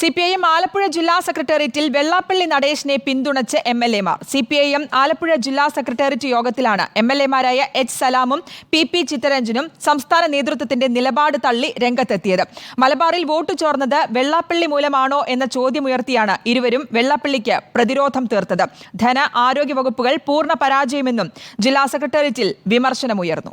C P I M Alappuzha ജില്ലാ സെക്രട്ടേറിയറ്റിൽ വെള്ളാപ്പള്ളി നടേശിനെ പിന്തുണച്ച് എം എൽ എമാർ. C P I M Alappuzha ജില്ലാ സെക്രട്ടേറിയറ്റ് യോഗത്തിലാണ് എം എൽ എമാരായ എച്ച് സലാമും പി പി ചിത്തരഞ്ജനും സംസ്ഥാന നേതൃത്വത്തിന്റെ നിലപാട് തള്ളി രംഗത്തെത്തിയത്. മലബാറിൽ വോട്ട് ചോർന്നത് വെള്ളാപ്പള്ളി മൂലമാണോ എന്ന ചോദ്യമുയർത്തിയാണ് ഇരുവരും വെള്ളാപ്പള്ളിക്ക് പ്രതിരോധം തീർത്തത്. ധന ആരോഗ്യ വകുപ്പുകൾ പൂർണ പരാജയമെന്നും ജില്ലാ സെക്രട്ടേറിയറ്റിൽ വിമർശനമുയർന്നു.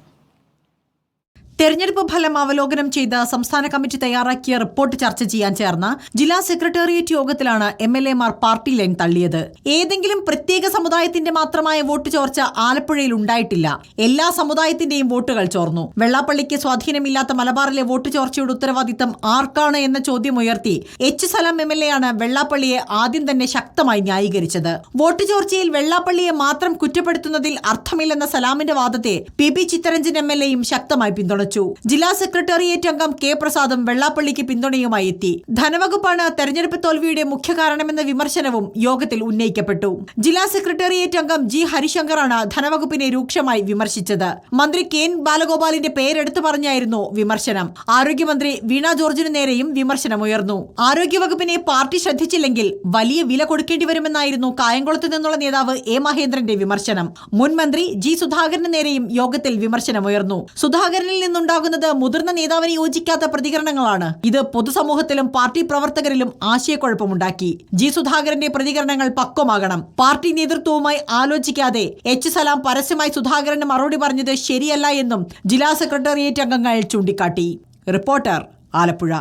തെരഞ്ഞെടുപ്പ് ഫലം അവലോകനം ചെയ്ത സംസ്ഥാന കമ്മിറ്റി തയ്യാറാക്കിയ റിപ്പോർട്ട് ചർച്ച ചെയ്യാൻ ചേർന്ന ജില്ലാ സെക്രട്ടേറിയറ്റ് യോഗത്തിലാണ് എം എൽ എമാർ പാർട്ടി ലൈൻ തള്ളിയത്. ഏതെങ്കിലും പ്രത്യേക സമുദായത്തിന്റെ മാത്രമായ വോട്ട് ചോർച്ച ആലപ്പുഴയിൽ ഉണ്ടായിട്ടില്ല. എല്ലാ സമുദായത്തിന്റെയും വോട്ടുകൾ ചോർന്നു. വെള്ളാപ്പള്ളിക്ക് സ്വാധീനമില്ലാത്ത മലബാറിലെ വോട്ട് ചോർച്ചയുടെ ഉത്തരവാദിത്തം ആർക്കാണ് എന്ന ചോദ്യം ഉയർത്തി H Salam M L A ആണ് വെള്ളാപ്പള്ളിയെ ആദ്യം തന്നെ ശക്തമായി ന്യായീകരിച്ചത്. വോട്ട് ചോർച്ചയിൽ വെള്ളാപ്പള്ളിയെ മാത്രം കുറ്റപ്പെടുത്തുന്നതിൽ അർത്ഥമില്ലെന്ന സലാമിന്റെ വാദത്തെ P. B Chitharanjan M L എയും ശക്തമായി പിന്തുണച്ചു. ജില്ലാ സെക്രട്ടേറിയറ്റ് അംഗം കെ പ്രസാദും വെള്ളാപ്പള്ളിക്ക് പിന്തുണയുമായി എത്തി. ധനവകുപ്പാണ് തെരഞ്ഞെടുപ്പ് തോൽവിയുടെ മുഖ്യ കാരണമെന്ന വിമർശനവും യോഗത്തിൽ ഉന്നയിക്കപ്പെട്ടു. ജില്ലാ സെക്രട്ടേറിയറ്റ് അംഗം ജി ഹരിശങ്കറാണ് ധനവകുപ്പിനെ രൂക്ഷമായി വിമർശിച്ചത്. മന്ത്രി കെ എൻ ബാലഗോപാലിന്റെ പേരെടുത്തു പറഞ്ഞായിരുന്നു വിമർശനം. ആരോഗ്യമന്ത്രി വീണ ജോർജിനു നേരെയും വിമർശനമുയർന്നു ആരോഗ്യവകുപ്പിനെ പാർട്ടി ശ്രദ്ധിച്ചില്ലെങ്കിൽ വലിയ വില കൊടുക്കേണ്ടി വരുമെന്നായിരുന്നു കായംകുളത്ത് നിന്നുള്ള നേതാവ് എ മഹേന്ദ്രന്റെ വിമർശനം. മുൻ മന്ത്രി ജി സുധാകരന് നേരെയും യോഗത്തിൽ വിമർശനമുയർന്നു സുധാകരനിൽ നിന്നുണ്ടാകുന്നത് മുതിർന്ന നേതാവിനെ യോജിക്കാത്ത പ്രതികരണങ്ങളാണ്. ഇത് പൊതുസമൂഹത്തിലും പാർട്ടി പ്രവർത്തകരിലും ആശയക്കുഴപ്പമുണ്ടാക്കി. ജി സുധാകരന്റെ പ്രതികരണങ്ങൾ പക്വമാകണം. പാർട്ടി നേതൃത്വവുമായി ആലോചിക്കാതെ എച്ച് സലാം പരസ്യമായി സുധാകരന് മറുപടി പറഞ്ഞത് ശരിയല്ല എന്നും ജില്ലാ സെക്രട്ടേറിയറ്റ് അംഗങ്ങൾ ചൂണ്ടിക്കാട്ടി. റിപ്പോർട്ടർ ആലപ്പുഴ.